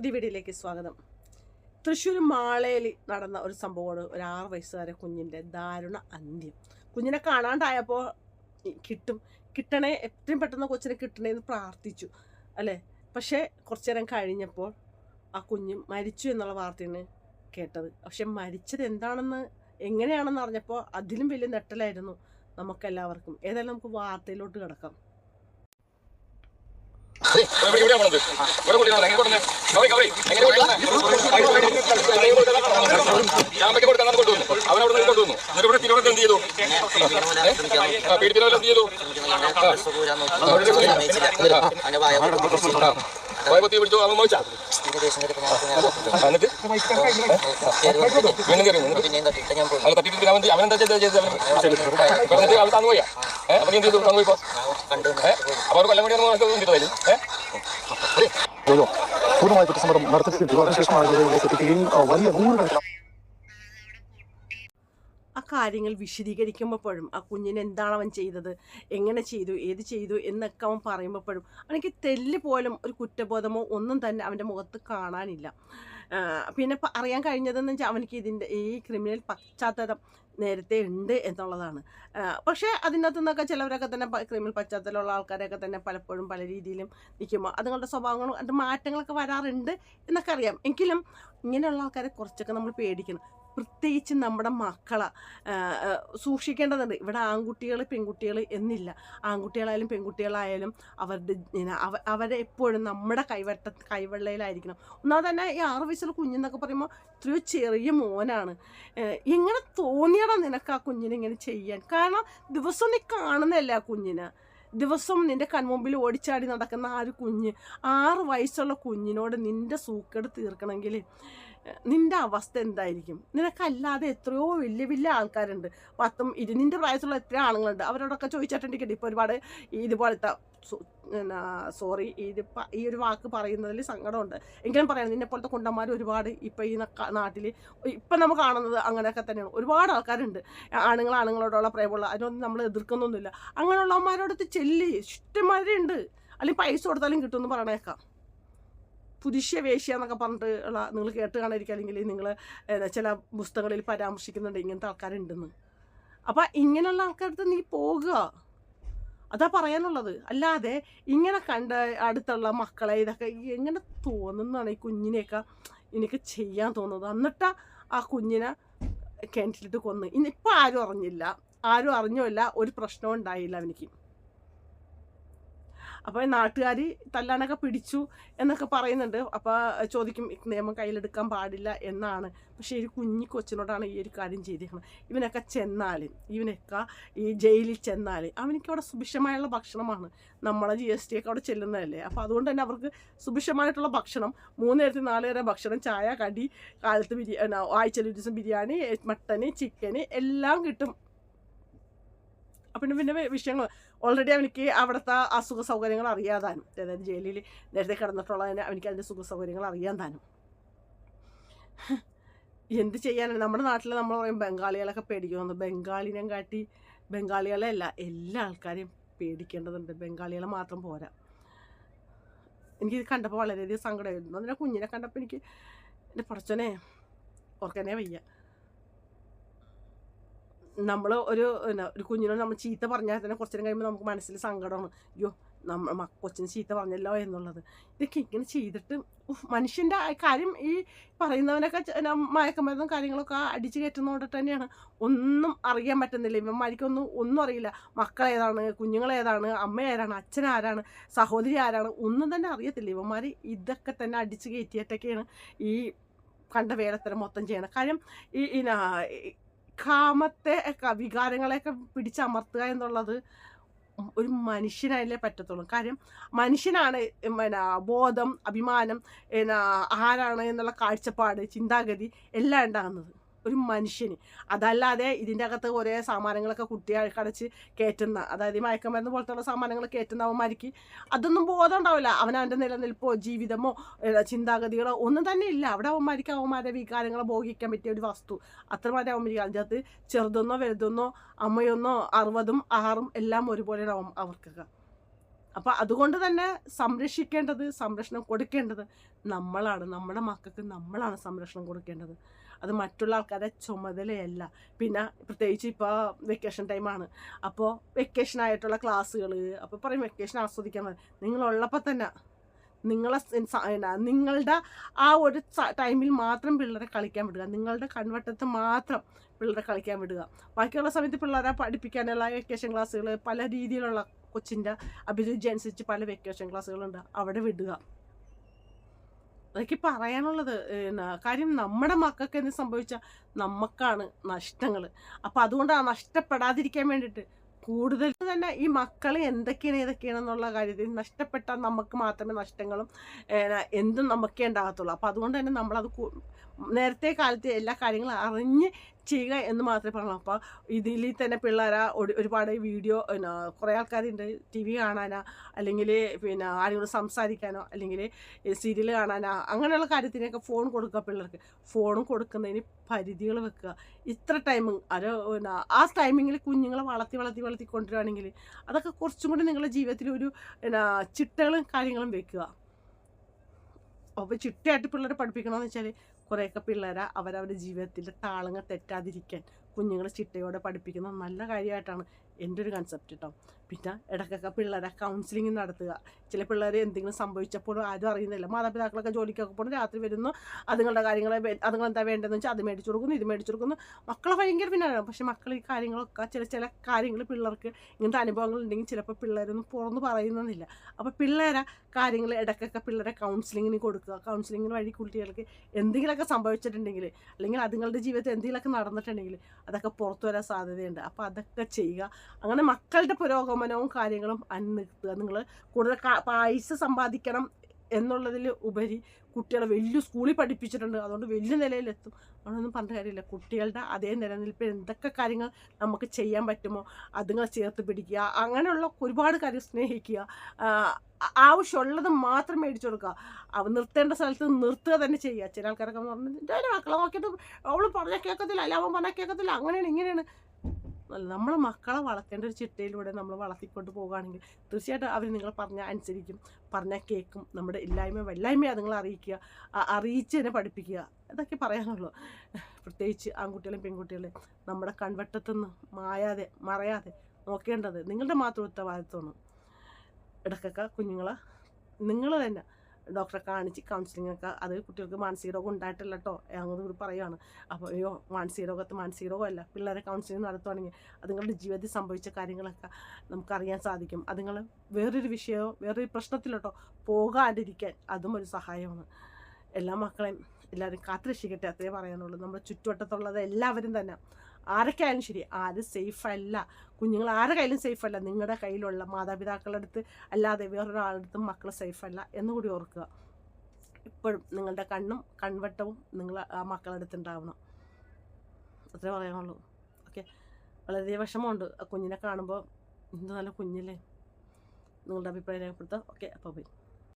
പുതിയ വീഡിയോയിലേക്ക് സ്വാഗതം. തൃശ്ശൂർ മാളയിൽ നടന്ന ഒരു സംഭവമാണ് ഒരു ആറ് വയസ്സുകാരെ കുഞ്ഞിന്റെ ദാരുണ അന്ത്യം. കുഞ്ഞിനെ കാണാണ്ടായപ്പോൾ കിട്ടും. കിട്ടണേ എത്രയും പെട്ടെന്ന് കൊച്ചിനെ കിട്ടണേ എന്ന് പ്രാർത്ഥിച്ചു അല്ലേ? പക്ഷേ കുറച്ചു നേരം കഴിഞ്ഞപ്പോൾ ആ കുഞ്ഞ് മരിച്ചു എന്നുള്ള വാർത്തയാണ് കേട്ടത്. പക്ഷെ മരിച്ചത് എന്താണെന്ന് എങ്ങനെയാണെന്ന് അറിഞ്ഞപ്പോൾ അതിലും വലിയ നെട്ടലായിരുന്നു നമുക്കെല്ലാവർക്കും. ഏതായാലും നമുക്ക് വാർത്തയിലോട്ട് കിടക്കാം. ഇവിടെ പോണത്. ഇവിടെ കൊണ്ടുവരണം. എങ്ങനെ കൊണ്ടുവന്നെ? കവറി, കവറി. എങ്ങനെ കൊണ്ടുവന്നെ? എങ്ങനെ കൊണ്ടുവന്നെ? അവൻ അവിടെ നിന്ന് കൊണ്ടുവന്നു. എന്നിട്ട് ഇവിടെ തിരുവനന്തപുരത്ത് എന്ത് ചെയ്തു? ആ, പീഡിപ്പിക്കുന്നവരെ എന്ത് ചെയ്തു? ആ. വായ പൊത്തി പിടിച്ചു, അവൻ മോഹിച്ചാ? എന്നിട്ട്? വീണ്ടും കയറി. അവൻ തട്ടിയിട്ട് പിന്നെ അവൻ അവൻ എന്താ ചെയ്തത്? ചെയ്തത് അവൻ? അവൻ തന്നു പോയാ? ഏ? അപ്പൊ എന്ത് ചെയ്തു? തന്നു? ഏ? അപ്പൊ അവർ കൊല്ലം കൂടി കിട്ടുന്നില്ല ഏഹ് പൂർണമായ കുറ്റസമ്മതം നടത്തിയിട്ട് ശേഷമാണ് ജയിലിലേക്ക് എത്തിക്കുകയും ആ, വലിയ ആ കാര്യങ്ങൾ വിശദീകരിക്കുമ്പോഴും ആ കുഞ്ഞിന് എന്താണ് അവൻ ചെയ്തത്? എങ്ങനെ ചെയ്തു? ഏത് ചെയ്തു? എന്നൊക്കെ അവൻ പറയുമ്പോഴും അവനിക്ക് തെല്ല് പോലും ഒരു കുറ്റബോധമോ ഒന്നും തന്നെ അവന്റെ മുഖത്ത് കാണാനില്ല. പിന്നെ അറിയാൻ കഴിഞ്ഞതെന്ന് വെച്ചാൽ അവനിക്ക് ഇതിന്റെ ഈ ക്രിമിനൽ പശ്ചാത്തലം നേരത്തെ ഉണ്ട് എന്നുള്ളതാണ്. പക്ഷേ അതിനകത്ത് നിന്നൊക്കെ ചിലവരൊക്കെ തന്നെ ക്രിമിനൽ പശ്ചാത്തലമുള്ള ആൾക്കാരൊക്കെ തന്നെ പലപ്പോഴും പല രീതിയിലും നിൽക്കുമ്പോൾ അതുങ്ങളുടെ സ്വഭാവങ്ങളും അതിന്റെ മാറ്റങ്ങളൊക്കെ വരാറുണ്ട് എന്നൊക്കെ അറിയാം. എങ്കിലും ഇങ്ങനെയുള്ള ആൾക്കാരെ കുറച്ചൊക്കെ നമ്മൾ പേടിക്കണം. പ്രത്യേകിച്ച് നമ്മുടെ മക്കളെ സൂക്ഷിക്കേണ്ടതുണ്ട്. ഇവിടെ ആൺകുട്ടികൾ പെൺകുട്ടികൾ എന്നില്ല. ആൺകുട്ടികളായാലും പെൺകുട്ടികളായാലും അവരുടെ അവരെ എപ്പോഴും നമ്മുടെ കൈവട്ട കൈവെള്ളയിലായിരിക്കണം. ഒന്നാമത് തന്നെ ഈ ആറ് വയസ്സുള്ള കുഞ്ഞെന്നൊക്കെ പറയുമ്പോൾ ഇത്രയോ ചെറിയ മോനാണ്. എങ്ങനെ തോന്നിയടാ നിനക്ക് ആ കുഞ്ഞിനെ ഇങ്ങനെ ചെയ്യാൻ? കാരണം ദിവസം നീ കാണുന്നതല്ലേ ആ കുഞ്ഞിനെ. ദിവസം നിന്റെ കൺമുമ്പിൽ ഓടിച്ചാടി നടക്കുന്ന ആ ഒരു കുഞ്ഞ് ആറ് വയസ്സുള്ള കുഞ്ഞിനോട് നിന്റെ സൂക്കേട് തീർക്കണമെങ്കിൽ നിന്റെ അവസ്ഥ എന്തായിരിക്കും? നിനക്കല്ലാതെ എത്രയോ വലിയ വലിയ ആൾക്കാരുണ്ട്. പത്തും ഇരു നിന്റെ പ്രായത്തിലുള്ള എത്ര ആളുകളുണ്ട് അവരോടൊക്കെ ചോദിച്ചിട്ടുണ്ടെങ്കിൽ ഇപ്പോൾ ഒരുപാട് ഇതുപോലത്തെ സോറി ഇത് ഈ ഒരു വാക്ക് പറയുന്നതിൽ സങ്കടമുണ്ട്. എങ്കിലും പറയാം നിന്നെ പോലത്തെ കുണ്ടന്മാർ ഒരുപാട് ഇപ്പം ഈ നാട്ടിൽ ഇപ്പം നമ്മൾ കാണുന്നത് അങ്ങനെയൊക്കെ തന്നെയാണ്. ഒരുപാട് ആൾക്കാരുണ്ട്. ആണുങ്ങൾ ആണുങ്ങളോടുള്ള പ്രേമുള്ള അതിനൊന്നും നമ്മൾ എതിർക്കുന്നൊന്നുമില്ല. അങ്ങനെയുള്ളവന്മാരോടത്ത് ചെല്ലി ഇഷ്ടമാരുണ്ട് അല്ലെങ്കിൽ പൈസ കൊടുത്താലും കിട്ടുമെന്ന് പറയണേക്കാം. പുരുഷ്യ വേശ്യ എന്നൊക്കെ പറഞ്ഞിട്ട് ഉള്ള നിങ്ങൾ കേട്ട് കാണാതിരിക്കുക അല്ലെങ്കിൽ നിങ്ങൾ ചില പുസ്തകങ്ങളിൽ പരാമർശിക്കുന്നുണ്ട് ഇങ്ങനത്തെ ആൾക്കാരുണ്ടെന്ന്. അപ്പം ഇങ്ങനെയുള്ള ആൾക്കാരുടെ നീ പോകുക അതാ പറയാനുള്ളത്. അല്ലാതെ ഇങ്ങനെ കണ്ട അടുത്തുള്ള മക്കളെ ഇതൊക്കെ എങ്ങനെ തോന്നുന്നതാണ് ഈ കുഞ്ഞിനെയൊക്കെ എനിക്ക് ചെയ്യാൻ തോന്നുന്നത്? എന്നിട്ടാ ആ കുഞ്ഞിനെ കിണറ്റിലിട്ട് കൊന്ന്. ഇന്നിപ്പോൾ ആരും അറിഞ്ഞില്ല. ആരും അറിഞ്ഞുമില്ല. ഒരു പ്രശ്നവും ഉണ്ടായില്ല അവനിക്ക്. അപ്പോൾ നാട്ടുകാർ തല്ലാനൊക്കെ പിടിച്ചു എന്നൊക്കെ പറയുന്നുണ്ട്. അപ്പോൾ ചോദിക്കും നിയമം കയ്യിലെടുക്കാൻ പാടില്ല എന്നാണ്. പക്ഷേ ഈ കുഞ്ഞി കൊച്ചിനോടാണ് ഈ ഒരു കാര്യം ചെയ്തിരിക്കുന്നത്. ഇവനൊക്കെ ചെന്നാൽ ഇവനൊക്കെ ഈ ജയിലിൽ ചെന്നാൽ അവനിക്ക് അവിടെ സുഭിക്ഷമായുള്ള ഭക്ഷണമാണ്. നമ്മളെ ജി എസ് ടി ഒക്കെ അവിടെ ചെല്ലുന്നതല്ലേ. അപ്പോൾ അതുകൊണ്ട് തന്നെ അവർക്ക് സുഭിക്ഷമായിട്ടുള്ള ഭക്ഷണം മൂന്ന് നേരത്തെ നാല് നേരം ഭക്ഷണം ചായ കടി കാലത്ത് ബിരിയാണി ആഴ്ചയിൽ ഒരു ദിവസം ബിരിയാണി മട്ടന് ചിക്കന് എല്ലാം കിട്ടും. അപ്പം പിന്നെ വിഷയങ്ങൾ ഓൾറെഡി അവനിക്ക് അവിടുത്തെ അസുഖ സൗകര്യങ്ങൾ അറിയാതാനും അതായത് ജയിലിൽ നേരത്തെ കിടന്നിട്ടുള്ളതിന് അവനിക്ക് അതിന്റെ സുഖ സൗകര്യങ്ങൾ അറിയാൻ താനും. എന്ത് ചെയ്യാനാണ് നമ്മുടെ നാട്ടിൽ നമ്മൾ പറയും ബംഗാളികളൊക്കെ പേടിക്കുമെന്ന്. ബംഗാളിനെ കാട്ടി ബംഗാളികളെ അല്ല എല്ലാ ആൾക്കാരെയും പേടിക്കേണ്ടതുണ്ട്. ബംഗാളികളെ മാത്രം പോരാ. എനിക്കിത് കണ്ടപ്പോൾ വളരെയധികം സങ്കടമായിരുന്നു. അതിനെ കുഞ്ഞിനെ കണ്ടപ്പോൾ എനിക്ക് എന്റെ പടച്ചനെ ഓർക്കാനേ വയ്യ. നമ്മൾ ഒരു ഒരു കുഞ്ഞിനോട് നമ്മൾ ചീത്ത പറഞ്ഞാൽ തന്നെ കുറച്ചു നേരം കഴിയുമ്പോൾ നമുക്ക് മനസ്സിൽ സങ്കടമാണ്. അയ്യോ നമ്മ കൊച്ചിന് ചീത്ത പറഞ്ഞല്ലോ എന്നുള്ളത്. ഇതൊക്കെ ഇങ്ങനെ ചെയ്തിട്ട് മനുഷ്യന്റെ കാര്യം ഈ പറയുന്നവനൊക്കെ മയക്കമരുന്നും കാര്യങ്ങളൊക്കെ അടിച്ചു കയറ്റുന്നതുകൊണ്ട് തന്നെയാണ്. ഒന്നും അറിയാൻ പറ്റുന്നില്ല. ഇവന്മാർക്കൊന്നും ഒന്നും അറിയില്ല. മക്കളേതാണ് കുഞ്ഞുങ്ങളേതാണ് അമ്മ ആരാണ് അച്ഛൻ ആരാണ് സഹോദരി ആരാണ് ഒന്നും തന്നെ അറിയത്തില്ല. ഇവന്മാർ ഇതൊക്കെ തന്നെ അടിച്ചു കയറ്റിയിട്ടൊക്കെയാണ് ഈ കണ്ട വേലത്തരം മൊത്തം ചെയ്യണം കാര്യം ഈ കാമത്തെ വികാരങ്ങളെയൊക്കെ പിടിച്ചമർത്തുക എന്നുള്ളത് ഒരു മനുഷ്യനായാലേ പറ്റത്തുള്ളൂ. കാര്യം മനുഷ്യനാണ് പിന്നെ ബോധം അഭിമാനം പിന്നെ ആരാണ് എന്നുള്ള കാഴ്ചപ്പാട് ചിന്താഗതി എല്ലാം ഉണ്ടാകുന്നത്. ഒരു മനുഷ്യന്. അതല്ലാതെ ഇതിന്റെ അകത്ത് ഒരേ സാമാനങ്ങളൊക്കെ കുട്ടി കടച്ച് കയറ്റുന്ന അതായത് ഈ മയക്കമരുന്ന് പോലത്തുള്ള സാമാനങ്ങൾ കയറ്റുന്ന അവന്മാർക്ക് അതൊന്നും ബോധം ഉണ്ടാവില്ല. അവനവന്റെ നിലനിൽപ്പോ ജീവിതമോ ചിന്താഗതികളോ ഒന്നും തന്നെ ഇല്ല. അവിടെ അവന്മാർക്ക് അവന്മാരുടെ വികാരങ്ങളെ ഭോഗിക്കാൻ പറ്റിയ ഒരു വസ്തു. അത്രമാരെ അവന്മാർക്ക് അതിന്റെ അകത്ത് ചെറുതൊന്നോ വലുതൊന്നോ അമ്മയൊന്നോ അറുപതും ആറും എല്ലാം ഒരുപോലെ അവ- അവർക്കൊക്കെ. അപ്പം അതുകൊണ്ട് തന്നെ സംരക്ഷിക്കേണ്ടത് സംരക്ഷണം കൊടുക്കേണ്ടത് നമ്മളാണ്. നമ്മുടെ മക്കൾക്ക് നമ്മളാണ് സംരക്ഷണം കൊടുക്കേണ്ടത്. അത് മറ്റുള്ള ആൾക്കാരെ ചുമതലയല്ല. പിന്നെ പ്രത്യേകിച്ച് ഇപ്പോൾ വെക്കേഷൻ ടൈമാണ് അപ്പോൾ വെക്കേഷനായിട്ടുള്ള ക്ലാസ്സുകൾ അപ്പോൾ പറയും വെക്കേഷൻ ആസ്വദിക്കാൻ നിങ്ങളുള്ളപ്പോൾ തന്നെ നിങ്ങളെ നിങ്ങളുടെ ആ ഒരു ടൈമിൽ മാത്രം പിള്ളേരെ കളിക്കാൻ വിടുക. നിങ്ങളുടെ കൺവട്ടത്ത് മാത്രം പിള്ളേരെ കളിക്കാൻ വിടുക. ബാക്കിയുള്ള സമയത്ത് പിള്ളേരെ പഠിപ്പിക്കാനുള്ള വെക്കേഷൻ ക്ലാസ്സുകൾ പല രീതിയിലുള്ള കൊച്ചിന്റെ അഭിരുചി അനുസരിച്ച് പല വെക്കേഷൻ ക്ലാസ്സുകളുണ്ട് അവിടെ വിടുക. അതൊക്കെ പറയാനുള്ളത് കാര്യം നമ്മുടെ മക്കൾക്ക് എന്ത് സംഭവിച്ചാൽ നമുക്കാണ് നഷ്ടങ്ങൾ അപ്പോൾ അതുകൊണ്ട് ആ നഷ്ടപ്പെടാതിരിക്കാൻ വേണ്ടിയിട്ട് കൂടുതൽ തന്നെ ഈ മക്കൾ എന്തൊക്കെയാണ് ഏതൊക്കെയാണെന്നുള്ള കാര്യത്തിൽ നഷ്ടപ്പെട്ടാൽ നമുക്ക് മാത്രമേ നഷ്ടങ്ങളും എന്തും നമുക്കേ ഉണ്ടാകത്തുള്ളൂ. അപ്പോൾ അതുകൊണ്ട് തന്നെ നമ്മളത് നേരത്തെ കാലത്ത് എല്ലാ കാര്യങ്ങളും അറിഞ്ഞ് ചെയ്യുക എന്ന് മാത്രമേ പറയുള്ളൂ അപ്പോൾ ഇതിൽ തന്നെ പിള്ളേരാ ഒരു- ഒരുപാട് വീഡിയോ പിന്നെ കുറേ ആൾക്കാരുണ്ട്. ടി വി കാണാനോ അല്ലെങ്കിൽ പിന്നെ ആരെങ്കിലും സംസാരിക്കാനോ അല്ലെങ്കിൽ സീരിയൽ കാണാനോ അങ്ങനെയുള്ള കാര്യത്തിനൊക്കെ ഫോൺ കൊടുക്കുക പിള്ളേർക്ക്. ഫോൺ കൊടുക്കുന്നതിന് പരിധികൾ വെക്കുക. ഇത്ര ടൈമിങ് അത് പിന്നെ ആ ടൈമിങ്ങിൽ കുഞ്ഞുങ്ങളെ വളർത്തി വളർത്തി വളർത്തി കൊണ്ടുവരികയാണെങ്കിൽ അതൊക്കെ കുറച്ചും കൂടി നിങ്ങളുടെ ജീവിതത്തിൽ ഒരു പിന്നെ ചിട്ടകളും കാര്യങ്ങളും വെക്കുക. അപ്പോൾ ചിട്ടയായിട്ട് പിള്ളേരെ പഠിപ്പിക്കണമെന്ന് വെച്ചാൽ കുറേയൊക്കെ പിള്ളേരെ അവരവരുടെ ജീവിതത്തിന്റെ താളങ്ങൾ തെറ്റാതിരിക്കാൻ. കുഞ്ഞുങ്ങളെ ചിട്ടയോടെ പഠിപ്പിക്കുന്നത് നല്ല കാര്യമായിട്ടാണ് എന്റെ ഒരു കൺസെപ്റ്റ് കേട്ടോ പിന്നെ ഇടയ്ക്കൊക്കെ പിള്ളേരെ കൗൺസിലിംഗ് നടത്തുക. ചില പിള്ളേർ എന്തെങ്കിലും സംഭവിച്ചപ്പോഴും ആരും അറിയുന്നില്ല. മാതാപിതാക്കളൊക്കെ ജോലിക്കൊക്കെ പോകുന്നു രാത്രി വരുന്നു. അതുങ്ങളുടെ കാര്യങ്ങളെ അതുങ്ങൾ എന്താ വേണ്ടതെന്ന് വെച്ചാൽ അത് മേടിച്ചു കൊടുക്കുന്നു ഇത് മേടിച്ചു കൊടുക്കുന്നു. മക്കളെ ഭയങ്കര പിന്നാണ് പക്ഷേ മക്കൾ ഈ കാര്യങ്ങളൊക്കെ ചില ചില കാര്യങ്ങൾ പിള്ളേർക്ക് ഇങ്ങനത്തെ അനുഭവങ്ങൾ ഉണ്ടെങ്കിൽ ചിലപ്പോൾ പിള്ളേരൊന്നും പുറന്ന് പറയുന്നില്ല അപ്പോൾ പിള്ളേരെ കാര്യങ്ങൾ ഇടയ്ക്കൊക്കെ പിള്ളേരെ കൗൺസിലിങ്ങിന് കൊടുക്കുക. കൗൺസിലിങ്ങിന് വഴി കുട്ടികൾക്ക് എന്തെങ്കിലുമൊക്കെ സംഭവിച്ചിട്ടുണ്ടെങ്കിൽ അല്ലെങ്കിൽ അതുങ്ങളുടെ ജീവിതത്തിൽ എന്തെങ്കിലുമൊക്കെ നടന്നിട്ടുണ്ടെങ്കിൽ അതൊക്കെ പുറത്തു വരാൻ സാധ്യതയുണ്ട്. അപ്പോൾ അതൊക്കെ ചെയ്യുക. അങ്ങനെ മക്കളുടെ പുരോഗമനവും കാര്യങ്ങളും അന്വേഷിക്കുക നിങ്ങൾ കൂടുതൽ പൈസ സമ്പാദിക്കണം എന്നുള്ളതിൽ ഉപരി കുട്ടികളെ വലിയ സ്കൂളിൽ പഠിപ്പിച്ചിട്ടുണ്ട്. അതുകൊണ്ട് വലിയ നിലയിലെത്തും. അതൊന്നും പറഞ്ഞ കാര്യമില്ല. കുട്ടികളുടെ അതേ നിലനിൽപ്പിൽ എന്തൊക്കെ കാര്യങ്ങൾ നമുക്ക് ചെയ്യാൻ പറ്റുമോ അതുങ്ങൾ ചേർത്ത് പിടിക്കുക അങ്ങനെയുള്ള ഒരുപാട് കാര്യം സ്നേഹിക്കുക. ആവശ്യമുള്ളത് മാത്രം മേടിച്ചു കൊടുക്കുക. നിർത്തേണ്ട സ്ഥലത്ത് നിർത്തുക തന്നെ ചെയ്യുക. ചില ആൾക്കാരൊക്കെ പറഞ്ഞു എന്റെ മക്കളെ നോക്കിയിട്ട് അവൾ പറഞ്ഞാൽ കേൾക്കത്തില്ല അല്ല അവൻ പറഞ്ഞാൽ കേൾക്കത്തില്ല. അങ്ങനെയാണ് ഇങ്ങനെയാണ്. നമ്മളെ മക്കളെ വളർത്തേണ്ട ഒരു ചിട്ടയിലൂടെ നമ്മൾ വളർത്തിക്കൊണ്ട് പോകുകയാണെങ്കിൽ തീർച്ചയായിട്ടും അവർ നിങ്ങൾ പറഞ്ഞാൽ അനുസരിക്കും പറഞ്ഞാൽ കേൾക്കും നമ്മുടെ ഇല്ലായ്മ വല്ലായ്മ നിങ്ങൾ അറിയിക്കുക അറിയിച്ച് തന്നെ പഠിപ്പിക്കുക. ഇതൊക്കെ പറയാനുള്ളൂ. പ്രത്യേകിച്ച് ആൺകുട്ടികളെയും പെൺകുട്ടികളെയും നമ്മുടെ കൺവട്ടത്തുനിന്ന് മായാതെ മറയാതെ നോക്കേണ്ടത് നിങ്ങളുടെ മാത്രം ഉത്തരവാദിത്വമാണ് ഇടയ്ക്കൊക്കെ കുഞ്ഞുങ്ങളെ നിങ്ങൾ തന്നെ ഡോക്ടറെ കാണിച്ച് കൗൺസിലിംഗ് ഒക്കെ അത് കുട്ടികൾക്ക് മാനസിക രോഗം ഉണ്ടായിട്ടില്ല കേട്ടോ അങ്ങനെ കൂടി പറയുകയാണ് അപ്പോൾ അയ്യോ മാനസിക രോഗത്ത് മാനസിക രോഗമല്ല പിള്ളേരെ കൗൺസിലിംഗ് നടത്തുവാണെങ്കിൽ അതുങ്ങളുടെ ജീവിതത്തിൽ സംഭവിച്ച കാര്യങ്ങളൊക്കെ നമുക്കറിയാൻ സാധിക്കും. അതുങ്ങൾ വേറൊരു വിഷയമോ വേറൊരു പ്രശ്നത്തിലോട്ടോ പോകാതിരിക്കാൻ അതും ഒരു സഹായമാണ്. എല്ലാ മക്കളെയും എല്ലാവരും കാത്തുരക്ഷിക്കട്ടെ അത്രേ പറയാനുള്ളൂ. നമ്മുടെ ചുറ്റുവട്ടത്തുള്ളത് എല്ലാവരും തന്നെ. ആരൊക്കെ ആയാലും ശരി ആരും സേഫ് അല്ല കുഞ്ഞുങ്ങൾ ആരുടെ കയ്യിലും സേഫ് അല്ല നിങ്ങളുടെ കയ്യിലുള്ള മാതാപിതാക്കളുടെ അടുത്ത് അല്ലാതെ വേറൊരാളുടെ അടുത്തും മക്കൾ സേഫ് അല്ല എന്നുകൂടി ഓർക്കുക. ഇപ്പോഴും നിങ്ങളുടെ കണ്ണും കൺവട്ടവും നിങ്ങൾ ആ മക്കളുടെ അടുത്ത് ഉണ്ടാവണം അത്രേ പറയാനുള്ളൂ. ഓക്കെ വളരെ വിഷമമുണ്ട് കുഞ്ഞിനെ കാണുമ്പോൾ. എന്ത് നല്ല കുഞ്ഞില്ലേ? നിങ്ങളുടെ അഭിപ്രായം രേഖപ്പെടുത്തുക. ഓക്കെ അപ്പോൾ പോയി